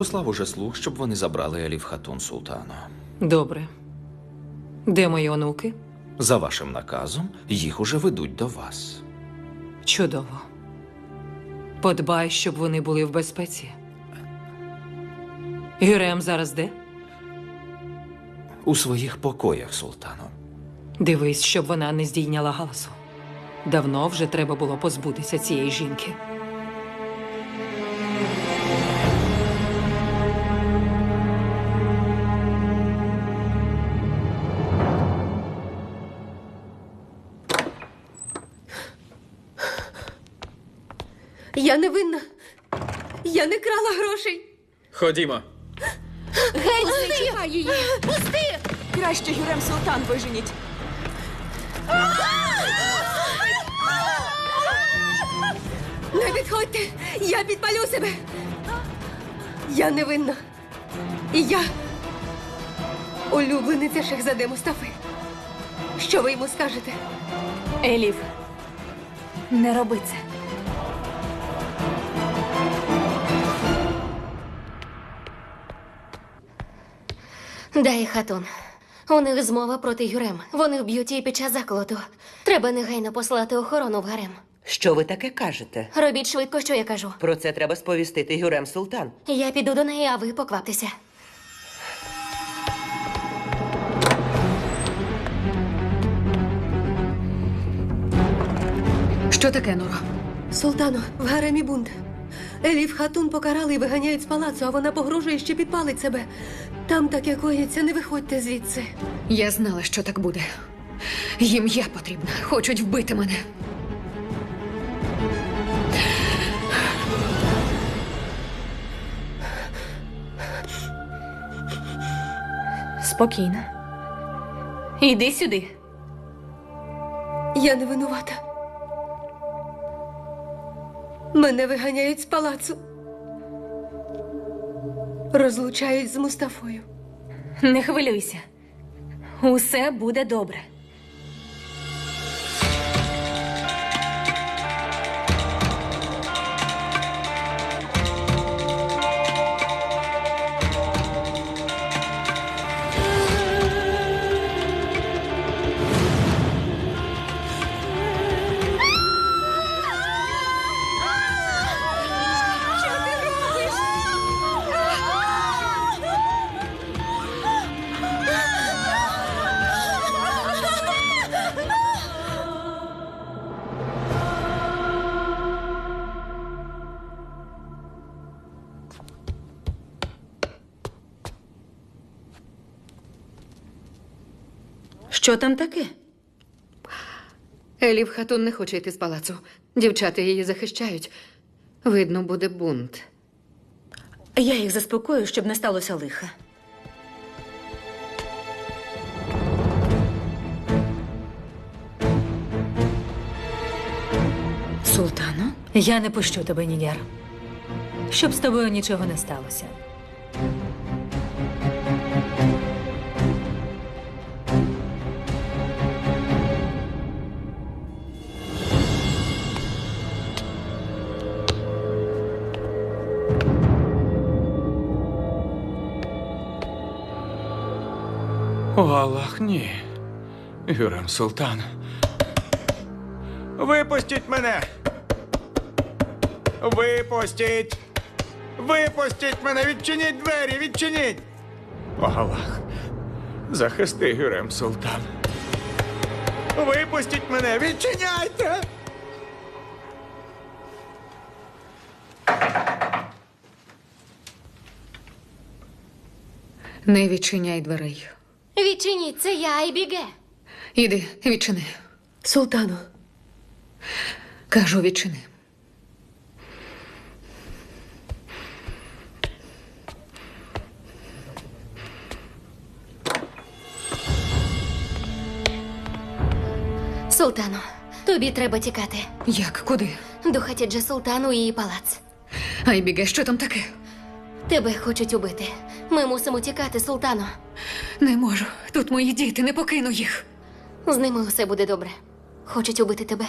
Послав уже слуг, щоб вони забрали Еліф Хатун Султана. Добре. Де мої онуки? За вашим наказом, їх уже ведуть до вас. Чудово. Подбай, щоб вони були в безпеці. Гюрем зараз де? У своїх покоях, султану. Дивись, щоб вона не здійняла галасу. Давно вже треба було позбутися цієї жінки. Я не винна. Я не крала грошей. Ходімо. Геть, не чіпай її. Пусти! Краще Гюрем Султан виженіть. Не підходьте! Я підпалю себе. Я не винна. І я улюблениця Шехзаде Мустафи. Що ви йому скажете? Елів, не роби це. Дай хатун. У них змова проти Юрем. Вони вб'ють її під час заколоту. Треба негайно послати охорону в гарем. Що ви таке кажете? Робіть швидко, що я кажу. Про це треба сповістити Гюрем Султан. Я піду до неї, а ви покваптеся. Що таке, Норо? Султано, в гаремі бунт. Еліф Хатун покарали і виганяють з палацу, а вона погрожує, що підпалить себе. Там таке коїться, не виходьте звідси. Я знала, що так буде. Їм я потрібна. Хочуть вбити мене. Спокійно. Іди сюди. Я не винувата. Мене виганяють з палацу. Розлучають з Мустафою. Не хвилюйся. Усе буде добре. Що там таке? Елів Хатун не хоче йти з палацу. Дівчата її захищають. Видно, буде бунт. Я їх заспокою, щоб не сталося лиха. Султано? Я не пущу тебе, Нігер. Щоб з тобою нічого не сталося. О, Аллах, ні. Гюрем Султан. Випустіть мене! Випустіть! Випустіть мене! Відчиніть двері! Відчиніть! О, Аллах, захисти Гюрем Султан. Випустіть мене! Відчиняйте! Не відчиняй дверей. Відчиніть, це я, Айбіге. Іди, відчини. Султано, Кажу, відчини. Султано, тобі треба тікати. Як? Куди? До Хатіджа Султану і її палац. Айбіге, що там таке? Тебе хочуть убити. Ми мусимо тікати, Султано. Не можу. Тут мої діти, не покину їх. З ними усе буде добре. Хочуть убити тебе.